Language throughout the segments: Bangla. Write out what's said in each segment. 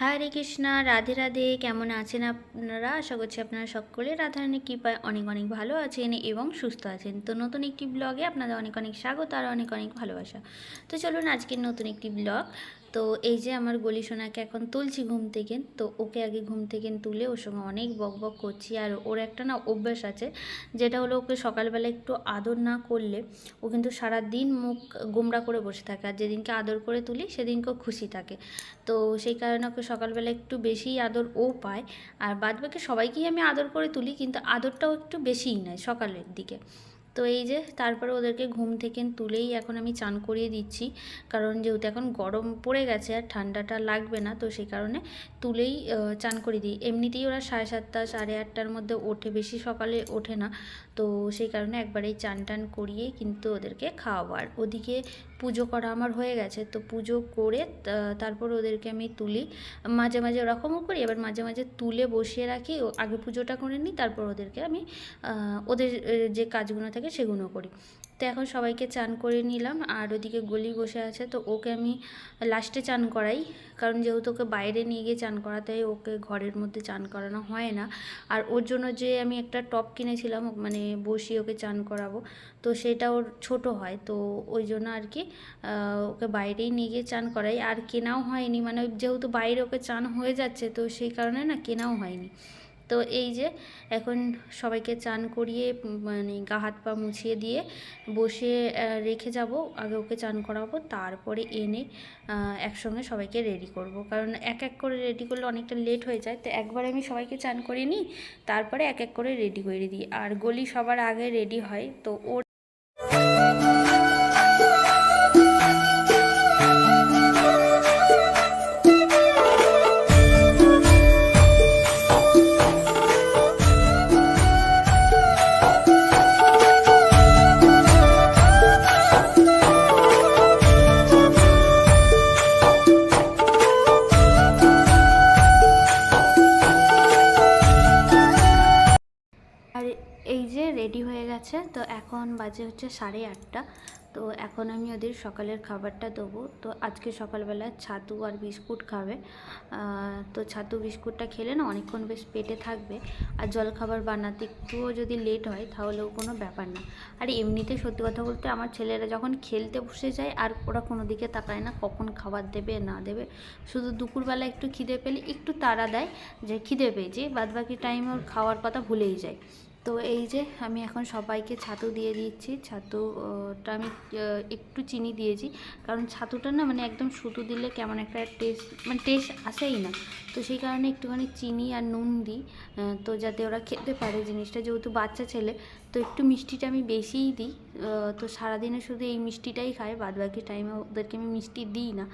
হরে কৃষ্ণা, রাধে রাধে। কেমন আছেন আপনারা? আশা করছি আপনারা সকলে রাধারানী কৃপায় অনেক অনেক ভালো আছেন এবং সুস্থ আছেন। তো নতুন একটি ব্লগে আপনাদের অনেক অনেক স্বাগত আর অনেক অনেক ভালোবাসা। তো চলুন আজকের নতুন একটি ব্লগ তো এই যে আমার গলি সোনাকে এখন তুলছি ঘুম থেকে, তো ওকে আগে ঘুম থেকে তুলে ওর সঙ্গে অনেক বক বক করছি। আর ওর একটা না অভ্যাস আছে, যেটা হলো ওকে সকালবেলা একটু আদর না করলে ও কিন্তু সারা দিন মুখ গোমরা করে বসে থাকে। আর যেদিনকে আদর করে তুলি, সেদিনকেও খুশি থাকে। তো সেই কারণে ওকে সকালবেলা একটু বেশিই আদর ও পায়। আর বাদবাকি সবাইকেই আমি আদর করে তুলি, কিন্তু আদরটাও একটু বেশিই নেয় সকালের দিকে। তো এই যে তারপরে ওদেরকে ঘুম থেকে তুলেই এখন আমি চান করিয়ে দিচ্ছি। কারণ যেহেতু এখন গরম পড়ে গেছে আর ঠান্ডাটা লাগবে না, তো সেই কারণে তুলেই চান করিয়ে দিই। এমনিতেই ওরা সাড়ে সাতটা, সাড়ে আটটার মধ্যে ওঠে, বেশি সকালে ওঠে না। তো সেই কারণে একবারেই চান টান করিয়ে কিন্তু ওদেরকে খাওয়াবো। আর ওদিকে পুজো করা আমার হয়ে গেছে। তো পুজো করে তারপর ওদেরকে আমি তুলি। মাঝে মাঝে ওরকমও করি, এবার মাঝে মাঝে তুলে বসিয়ে রাখি। আগে পুজোটা করে নিই, তারপর ওদেরকে আমি ওদের যে কাজগুলো থাকে সেগুলো করি। তো এখন সবাইকে চান করে নিলাম। আর ওদিকে গলি বসে আছে, তো ওকে আমি লাস্টে চান করাই। কারণ যেহেতু ওকে বাইরে নিয়ে গিয়ে চান করাতে ওকে ঘরের মধ্যে চান করানো হয় না। আর ওর জন্য যে আমি একটা টপ কিনেছিলাম মানে বসিয়ে ওকে চান করাবো, তো সেটা ওর ছোট হয়, তো ওই জন্য আর কি ওকে বাইরেই নিয়ে গিয়ে চান করাই। আর কেনাও হয়নি মানে যেহেতু বাইরে ওকে চান হয়ে যাচ্ছে, তো সেই কারণে না কেনাও হয়নি। তো এই যে এখন সবাইকে চান করিয়ে মানে গা হাত পা মুছিয়ে দিয়ে বসে রেখে যাব, আগে ওকে চান করাবো, তারপরে এনে একসঙ্গে সবাইকে রেডি করব। কারণ এক এক করে রেডি করলে অনেকটা লেট হয়ে যায়। তো একবারে আমি সবাইকে চান করে নিই তারপরে এক এক করে রেডি করে দিই। আর গলি সবার আগে রেডি হয়, তো ওর রেডি হয়ে গেছে। তো এখন বাজে হচ্ছে সাড়ে আটটা। তো এখন আমি ওদের সকালের খাবারটা দেবো। তো আজকে সকালবেলা ছাতু আর বিস্কুট খাবে। তো ছাতু বিস্কুটটা খেলে না অনেকক্ষণ বেশ পেটে থাকবে। আর জল খাবার বানাতে একটুও যদি লেট হয় তাহলেও কোনো ব্যাপার না। আর এমনিতে সত্যি কথা বলতে আমার ছেলেরা যখন খেলতে বসে যায় আর ওরা কোনো দিকে তাকায় না, কখন খাবার দেবে, না দেবে, শুধু দুপুরবেলা একটু খিদে পেলে একটু তাড়া দেয় যে খিদে পেয়েছে, বাদবাকি টাইম ওর খাওয়ার কথা ভুলেই যায়। তো এই যে আমি এখন সবাইকে ছাতু দিয়ে দিচ্ছি। ছাতুটা আমি একটু চিনি দিয়েছি। কারণ ছাতুটা না মানে একদম সুতো দিলে কেমন একটা টেস্ট মানে টেস্ট আসেই না। তো সেই কারণে একটুখানি চিনি আর নুন দিই তো যাতে ওরা খেতে পারে জিনিসটা। যেহেতু বাচ্চা ছেলে, তো একটু মিষ্টিটা আমি বেশিই দিই। তো সারাদিনে শুধু এই মিষ্টিটাই খায় বাদ বাকি টাইমে ওদেরকে আমি মিষ্টি দিই না।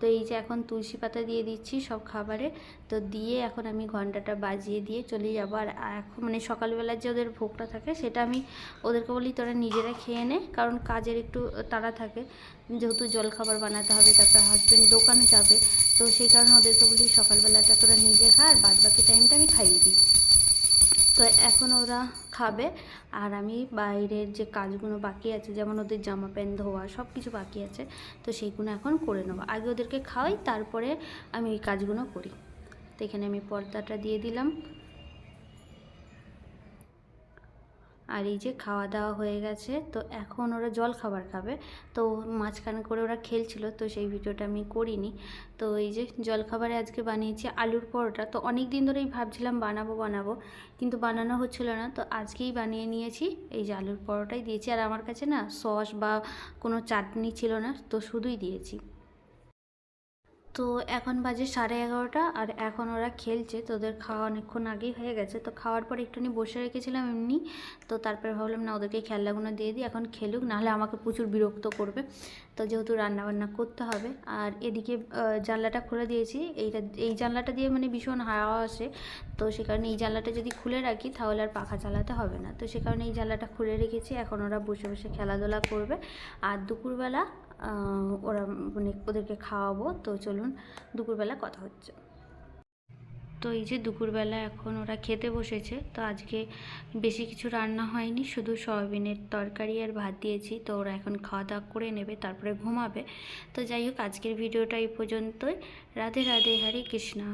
তো এই যে এখন তুলসী পাতা দিয়ে দিচ্ছি সব খাবারে। তো দিয়ে এখন আমি ঘন্টাটা বাজিয়ে দিয়ে চলে যাব। আর এখন মানে সকালবেলার যে ওদের ভোগটা থাকে, সেটা আমি ওদেরকে বলি তোরা নিজেরা খেয়ে নে, কারণ কাজের একটু তাড়া থাকে। যেহেতু জল খাবার বানাতে হবে, তারপর হাজব্যান্ড দোকানে যাবে, তো সেই কারণে ওদেরকে বলি সকালবেলাটা তোরা নিজে খা, আর বাদ বাকি টাইমটা আমি খাইয়ে দিই। তো এখন ওরা খাবে। আর আমি বাইরের যে কাজগুলো বাকি আছে, যেমন ওদের জামা প্যান্ট, ধোয়া সব কিছু বাকি আছে, তো সেইগুলো এখন করে নেব। আগে ওদেরকে খাওয়াই, তারপরে আমি ওই কাজগুলো করি। তো এখানে আমি পর্দাটা দিয়ে দিলাম। আর এই যে খাওয়া দাওয়া হয়ে গেছে, তো এখন ওরা জল খাবার খাবে। তো মাঝখানে করে ওরা খেলছিল, তো সেই ভিডিওটা আমি করিনি। তো এই যে জল খাবারে আজকে বানিয়েছি আলুর পরোটা। তো অনেক দিন ধরেই ভাবছিলাম বানাবো বানাবো, কিন্তু বানানো হচ্ছিল না। তো আজকেই বানিয়ে নিয়েছি, এই যে আলুর পরোটাই দিয়েছি। আর আমার কাছে না সস বা কোনো চাটনি ছিল না, তো শুধুই দিয়েছি। তো এখন বাজে সাড়ে এগারোটা আর এখন ওরা খেলছে, তো ওদের খাওয়া অনেকক্ষণ আগেই হয়ে গেছে। তো খাওয়ার পর একটুখানি বসে রেখেছিলাম এমনি, তো তারপরে ভাবলাম, না, ওদেরকে খেলনাগুলো দিয়ে দিই, এখন খেলুক, নাহলে আমাকে প্রচুর বিরক্ত করবে। তো যেহেতু রান্নাবান্না করতে হবে, আর এদিকে জানলাটা খুলে দিয়েছি। এইটা, এই জানলাটা দিয়ে মানে ভীষণ হাওয়া আসে, তো সে কারণে এই জানলাটা যদি খুলে রাখি, তাহলে আর পাখা চালাতে হবে না। তো সে কারণে এই জানলাটা খুলে রেখেছি, এখন ওরা বসে বসে খেলাধুলা করবে। আর দুপুরবেলা ওরা মানে ওদেরকে খাওয়াবো। তো চলুন, দুপুরবেলা কথা হচ্ছে। তো এই যে দুপুরবেলা এখন ওরা খেতে বসেছে, তো আজকে বেশি কিছু রান্না হয়নি, শুধু সয়াবিনের তরকারি আর ভাত দিয়েছি। তো ওরা এখন খাওয়া দাওয়া করে নেবে, তারপরে ঘুমাবে। তো যাই হোক, আজকের ভিডিওটা এই পর্যন্তই। রাধে রাধে, হরে কৃষ্ণা।